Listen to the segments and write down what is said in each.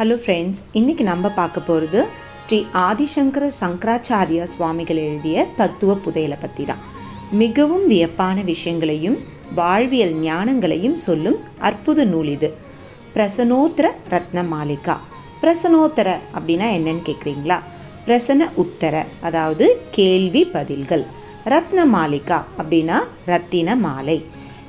Hello friends இன்றைக்கி நம்ம பார்க்க போகிறது ஸ்ரீ ஆதிசங்கர சங்கராச்சாரியா சுவாமிகள் எழுதிய தத்துவ புதையலை பற்றி தான் மிகவும் வியப்பான விஷயங்களையும் வாழ்வியல் ஞானங்களையும் சொல்லும் அற்புத நூல் இது. பிரசனோத்தர ரத்ன மாளிகா. பிரசனோத்தர அப்படின்னா என்னன்னு கேட்குறீங்களா பிரசன உத்தர அதாவது கேள்வி பதில்கள். ரத்ன மாளிகா அப்படின்னா ரத்தின மாலை.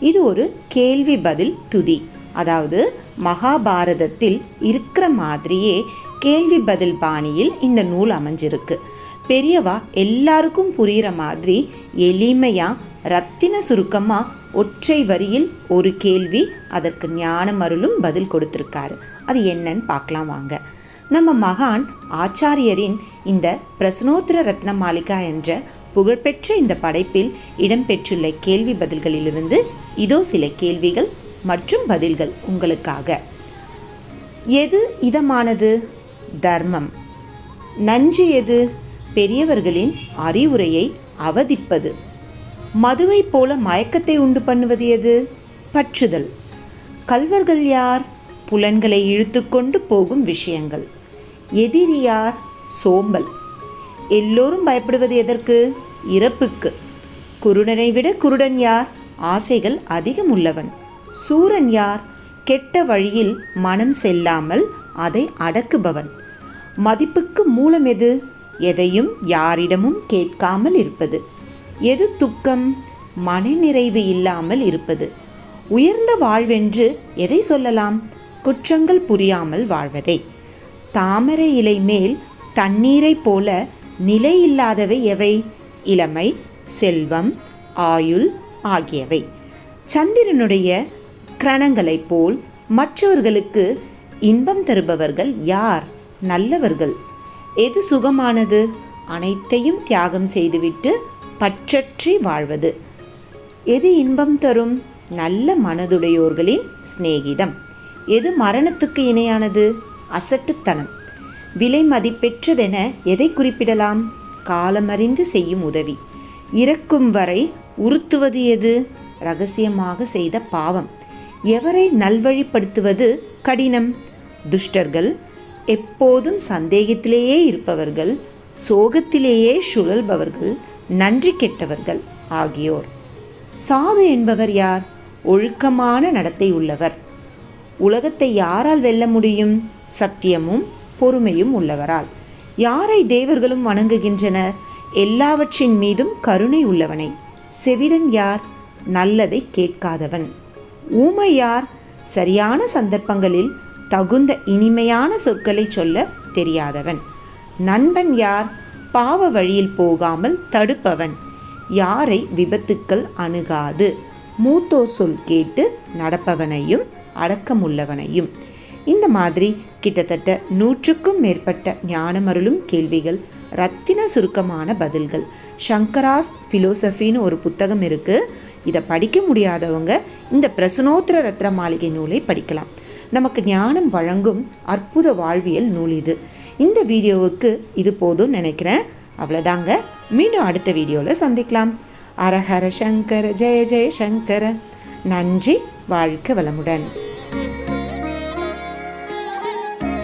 இது ஒரு கேள்வி பதில் துதி. அதாவது மகாபாரதத்தில் இருக்கிற மாதிரியே கேள்வி பதில் பாணியில் இந்த நூல் அமைஞ்சிருக்கு. பெரியவா எல்லாருக்கும் புரிகிற மாதிரி எளிமையாக ரத்தின சுருக்கமாக ஒற்றை வரியில் ஒரு கேள்வி அதற்கு ஞானமருளும் பதில் கொடுத்துருக்காரு. அது என்னன்னு பார்க்கலாம் வாங்க. நம்ம மகான் ஆச்சாரியரின் இந்த பிரசனோத்திர ரத்ன மாளிகா என்ற புகழ்பெற்ற இந்த படைப்பில் இடம்பெற்றுள்ள கேள்வி பதில்களிலிருந்து இதோ சில கேள்விகள் மற்றும் பதில்கள் உங்களுக்காக. எது இதமானது? தர்மம். நஞ்சு எது? பெரியவர்களின் அறிவுரையை அவதிப்பது. மதுவைப் போல மயக்கத்தை உண்டு பண்ணுவது எது? பற்றுதல். கல்வர்கள் யார்? புலன்களை இழுத்துக்கொண்டு போகும் விஷயங்கள். எதிரி யார்? சோம்பல். எல்லோரும் பயப்படுவது எதற்கு? இறப்புக்கு. குருடனை விட குருடன் யார்? ஆசைகள் அதிகம் உள்ளவன். சூரன் யார்? கெட்ட வழியில் மனம் செல்லாமல் அதை அடக்குபவன். மதிப்புக்கு மூலம் எது? எதையும் யாரிடமும் கேட்காமல் இருப்பது. எது துக்கம்? மனநிறைவு இல்லாமல் இருப்பது. உயர்ந்த வாழ்வென்று எதை சொல்லலாம்? குற்றங்கள் புரியாமல் வாழ்வதை. தாமரை இலை மேல் தண்ணீரைப் போல நிலை இல்லாதவை எவை? இளமை செல்வம் ஆயுள் ஆகியவை. சந்திரனுடைய கிரணங்களைப் போல் மற்றவர்களுக்கு இன்பம் தருபவர்கள் யார்? நல்லவர்கள். எது சுகமானது? அனைத்தையும் தியாகம் செய்துவிட்டு பற்றற்றி வாழ்வது. எது இன்பம் தரும்? நல்ல மனதுடையோர்களின் சிநேகிதம். எது மரணத்துக்கு இணையானது? அசட்டுத்தனம். விலை மதிப்பெற்றதென எதை குறிப்பிடலாம்? காலமறிந்து செய்யும் உதவி. இறக்கும் வரை உறுத்துவது எது? ரகசியமாக செய்த பாவம். எவரை நல்வழிப்படுத்துவது கடினம்? துஷ்டர்கள் எப்போதும் சந்தேகத்திலேயே இருப்பவர்கள் சோகத்திலேயே சுழல்பவர்கள் நன்றி கெட்டவர்கள் ஆகியோர். சாது என்பவர் யார்? ஒழுக்கமான நடத்தை உள்ளவர். உலகத்தை யாரால் வெல்ல முடியும்? சத்தியமும் பொறுமையும் உள்ளவரால். யாரை தேவர்களும் வணங்குகின்றனர்? எல்லாவற்றின் மீதும் கருணை உள்ளவனை. செவிடன் யார்? நல்லதை கேட்காதவன். ஊமையார் சரியான சந்தர்ப்பங்களில் தகுந்த இனிமையான சொற்களை சொல்ல தெரியாதவன். நண்பன் யார்? பாவ வழியில் போகாமல் தடுப்பவன். யாரை விபத்துக்கள் அணுகாது? மூத்தோர் சொல் கேட்டு நடப்பவனையும் அடக்கமுள்ளவனையும். இந்த மாதிரி கிட்டத்தட்ட நூற்றுக்கும் மேற்பட்ட ஞானமருளும் கேள்விகள் ரத்தின சுருக்கமான பதில்கள் சங்கராஸ் ஃபிலோசஃபின்னு ஒரு புத்தகம் இருக்குது இதை படிக்க முடியாதவங்க இந்த பிரசனோத்திர ரத்ன மாளிகை நூலை படிக்கலாம். நமக்கு ஞானம் வழங்கும் அற்புத வாழ்வியல் நூல் இது. இந்த வீடியோவுக்கு இது போதும் நினைக்கிறேன். அவ்வளோதாங்க. மீண்டும் அடுத்த வீடியோவில் சந்திக்கலாம். அரஹர சங்கர ஜெய ஜெய சங்கர. நன்றி வாழ்க வளமுடன்.